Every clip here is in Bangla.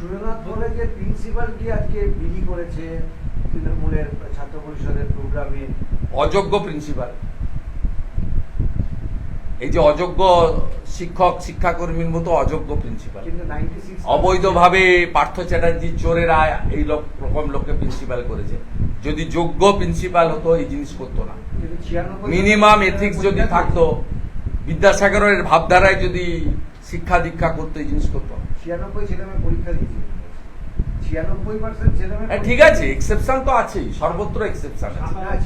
সুরেন্দ্রনাথ কলেজের প্রিন্সিপাল কি আজকে বিলি করেছে তৃণমূলের ছাত্র পরিষদের প্রোগ্রামে? অযোগ্য প্রিন্সিপাল। এই যে অযোগ্য শিক্ষক শিক্ষাকর্মীর মতো অযোগ্য প্রিন্সিপাল। অবৈধভাবে পার্থ চ্যাটার্জি চোরেরা এই লোক রকম লোককে প্রিন্সিপাল করেছে। যদি যোগ্য প্রিন্সিপাল হতো এই জিনিস করতো না। মিনিমাম এথিক্স যদি থাকতো বিদ্যাসাগরের ভাবধারায় যদি শিক্ষা দীক্ষা করতো এই জিনিস করতো না। ছিয়ানব্বই ছেলে মেয়ে পরীক্ষা দিয়েছে। ছিয়ানব্বই পার্সেন্ট ছেলে মেয়ে হ্যাঁ, ঠিক আছে এক্সেপশন তো আছেই সর্বত্র এক্সেপশন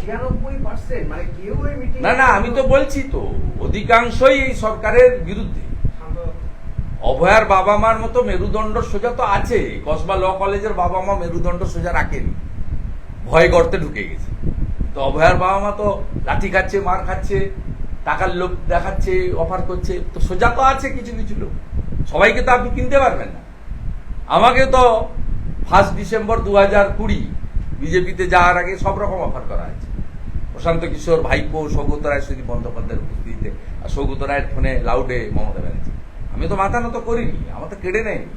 ছিয়ানব্বই পার্সেন্ট মানে কেউ মিটিং না না আমি তো বলছি তো অধিকাংশই এই সরকারের বিরুদ্ধে। অভয়ার বাবা মার মতো মেরুদণ্ড সোজা তো আছে কসবা ল কলেজের বাবা মা মেরুদণ্ড সোজা রাখেনি। ভয় গর্তে ঢুকে গেছে। তো অভয়ার বাবা মা তো লাঠি খাচ্ছে মার খাচ্ছে টাকার লোক দেখাচ্ছে অফার করছে তো সোজা তো আছে কিছু কিছু লোক। সবাইকে তো আপনি কিনতে পারবেন না। আমাকে তো ফার্স্ট ডিসেম্বর দু হাজার কুড়ি বিজেপিতে যাওয়ার আগে সব রকম অফার করা হয়েছে। প্রশান্ত কিশোর ভাইপো সৌগত রায় সুদীপ বন্দ্যোপাধ্যায়ের উপস্থিতিতে আর সৌগত রায়ের ফোনে লাউডে মমতা ব্যানার্জি। আমি তো মাথা নত করিনি আমার তো কেড়ে নেয়নি।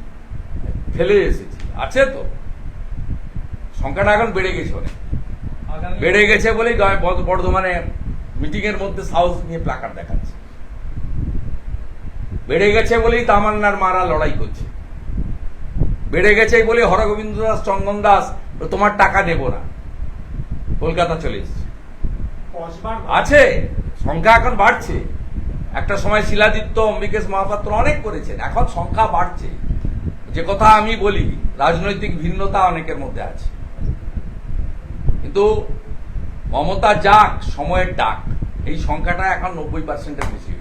ফেলে এসেছি। আছে তো। সংখ্যাটা এখন বেড়ে গেছে অনেক। বেড়ে গেছে বলেই বর্ধমানে মিটিং এর মধ্যে সাহস নিয়ে প্লাকার দেখাচ্ছে। বেড়ে গেছে বলেই তামান্নার মারা লড়াই করছে। বেড়ে গেছে বলে হরগোবিন্দ দাস চন্দন দাস তোমার টাকা নেব না। কলকাতা চলে এসেছে। আছে সংখ্যা এখন বাড়ছে। একটা সময় শিলাদিত্য অম্বিকেশ মহাপাত্র অনেক করেছেন এখন সংখ্যা বাড়ছে। যে কথা আমি বলি রাজনৈতিক ভিন্নতা অনেকের মধ্যে আছে। কিন্তু মমতা যাক সময়ের ডাক এই সংখ্যাটা এখন নব্বই পার্সেন্টের বেশি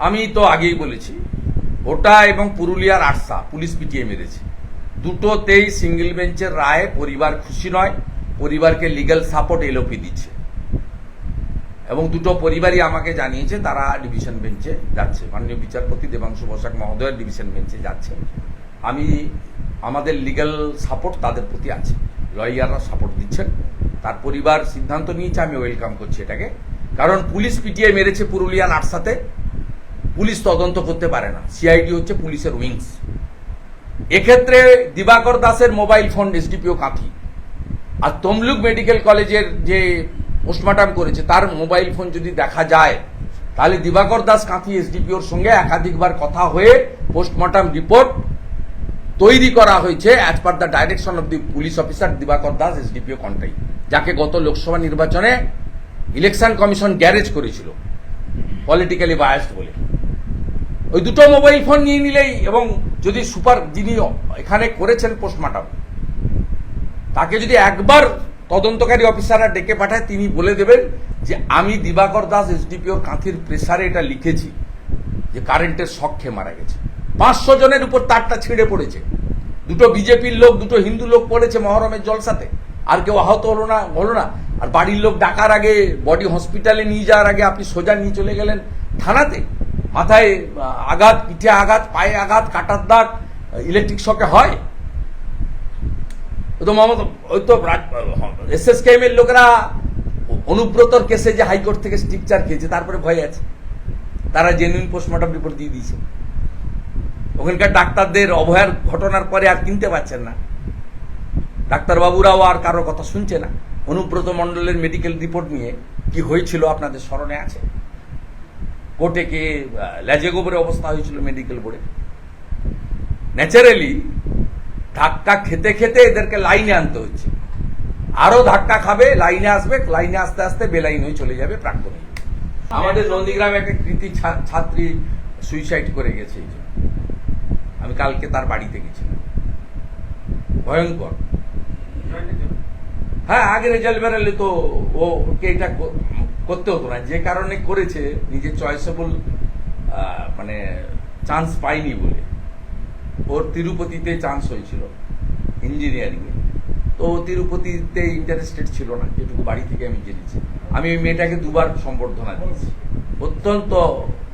আমি তো আগেই বলেছি ওটা এবং পুরুলিয়ার আরসা পুলিশ পিটিয়ে মেরেছে। দুটোতেই সিঙ্গেল বেঞ্চের রায়ে পরিবার খুশি নয়, পরিবারকে লিগ্যাল সাপোর্ট এলওপি দিচ্ছে। এবং দুটো পরিবারই আমাকে জানিয়েছে তারা ডিভিশন বেঞ্চে যাচ্ছে। মাননীয় বিচারপতি দেবাংশু বসাক মহোদয়ের ডিভিশন বেঞ্চে যাচ্ছে। আমি, আমাদের লিগ্যাল সাপোর্ট তাদের প্রতি আছে। লয়াররা সাপোর্ট দিচ্ছেন। তার পরিবার সিদ্ধান্ত নিয়েছে, আমি ওয়েলকাম করছি এটাকে। কারণ পুলিশ পিটিয়ে মেরেছে পুরুলিয়ার আটসাতে পুলিশ তদন্ত করতে পারে না। সিআইডি হচ্ছে পুলিশের উইংস এক্ষেত্রে দিবাকর দাসের মোবাইল ফোন এসডিপিও কাঁথি। আর তমলুক মেডিকেল কলেজের যে পোস্টমর্টম করেছে, তার মোবাইল ফোন যদি দেখা যায়, তাহলে দিবাকর দাস কাঁথি এসডিপিওর সঙ্গে একাধিকবার কথা হয়ে পোস্টমর্টম রিপোর্ট তৈরি করা হয়েছে as per the direction of the police officer Dibakar Das SDPO Contai যাকে গত লোকসভা নির্বাচনে ইলেকশন কমিশন গ্যারেজ করেছিল পলিটিক্যালি বায়াসড বলে। ওই দুটো মোবাইল ফোন নিয়ে নিলেই এবং যদি সুপার যিনি এখানে করেছেন পোস্টমর্টম তাকে যদি একবার তদন্তকারী অফিসাররা ডেকে পাঠায়, তিনি বলে দেবেন যে আমি দিবাকর দাস এসডিপিওর কাঁথির প্রেসারে এটা লিখেছি, যে কারেন্টের শখ মারা গেছে। পাঁচশো জনের উপর তারটা ছিঁড়ে পড়েছে। দুটো বিজেপির লোক, দুটো হিন্দু লোক পড়েছে মহরমের জলসাতে। আর কেউ আহত হলো না হলো না। আর বাড়ির লোক ডাকার আগে বডি হসপিটালে নিয়ে যাওয়ার আগে আপনি সোজা নিয়ে চলে গেলেন থানাতে। মাথায় আঘাত, পিঠে আঘাত, পায়ে আঘাত, কাটার দাগ ইলেকট্রিক শকে হয়। তো মমতা ওই তো এস এস এর লোকেরা অনুব্রতর কেসে যে হাইকোর্ট থেকে স্ট্রিকচার খেয়েছে, তারপরে ভয় আছে। তারা জেনুইন পোস্টমর্টম রিপোর্ট দিয়ে দিয়েছে। ওখানকার ডাক্তারদের অভয়ার ঘটনার পরে আর কিনতে পারছেন না। ডাক্তারবাবুরাও আর কারও কথা শুনছে না। অনুব্রত মণ্ডলের মেডিকেল রিপোর্ট নিয়ে কি হয়েছিল আপনাদের স্মরণে আছে? কোর্টে কে লেজে গোবরে অবস্থা হয়েছিল মেডিকেল বোর্ডে ন্যাচারালি ধাক্কা খেতে খেতে এদেরকে লাইনে আনতে হচ্ছে। আরও ধাক্কা খাবে, লাইনে আসবে, লাইনে আসতে আসতে বেলাইন হয়ে চলে যাবে প্রাক্তন। আমাদের নন্দীগ্রামে একটা কৃতি ছাত্রী সুইসাইড করে গেছে। আমি কালকে তার বাড়িতে গেছিলাম। ভয়ঙ্কর। হ্যাঁ আগে রেজাল্ট বেরোলে তো ও, ওকে এটা করতে হতো না। যে কারণে করেছে, নিজের চয়েসেবল মানে চান্স পাইনি বলে। ওর তিরুপতিতে চান্স হয়েছিল ইঞ্জিনিয়ারিং এ। তো তিরুপতিতে ইন্টারেস্টেড ছিল না, যেটুকু বাড়ি থেকে আমি জেনেছি। আমি ওই মেয়েটাকে দুবার সম্বর্ধনা দিয়েছি। অত্যন্ত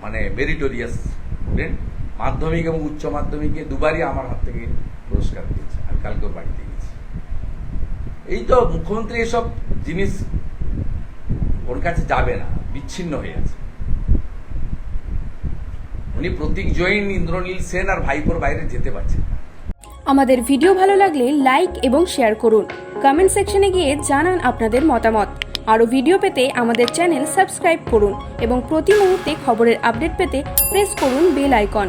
মানে মেরিটোরিয়াস স্টুডেন্ট মাধ্যমিক এবং উচ্চ মাধ্যমিকে দুবারই আমার হাত থেকে পুরস্কার পেয়েছে। আমি কালকে বাড়িতে গেছি। এই তো মুখ্যমন্ত্রী এসব জিনিস ওর কাছে যাবে না, বিচ্ছিন্ন হয়ে আছে। উনি প্রতীক জৈন ইন্দ্রনীল সেন আর ভাইপোর বাইরে যেতে পারছেন আমাদের ভিডিও ভালো লাগলে লাইক এবং শেয়ার করুন। কমেন্ট সেকশনে গিয়ে জানান আপনাদের মতামত। আরও ভিডিও পেতে আমাদের চ্যানেল সাবস্ক্রাইব করুন এবং প্রতি মুহূর্তে খবরের আপডেট পেতে প্রেস করুন বেল আইকন।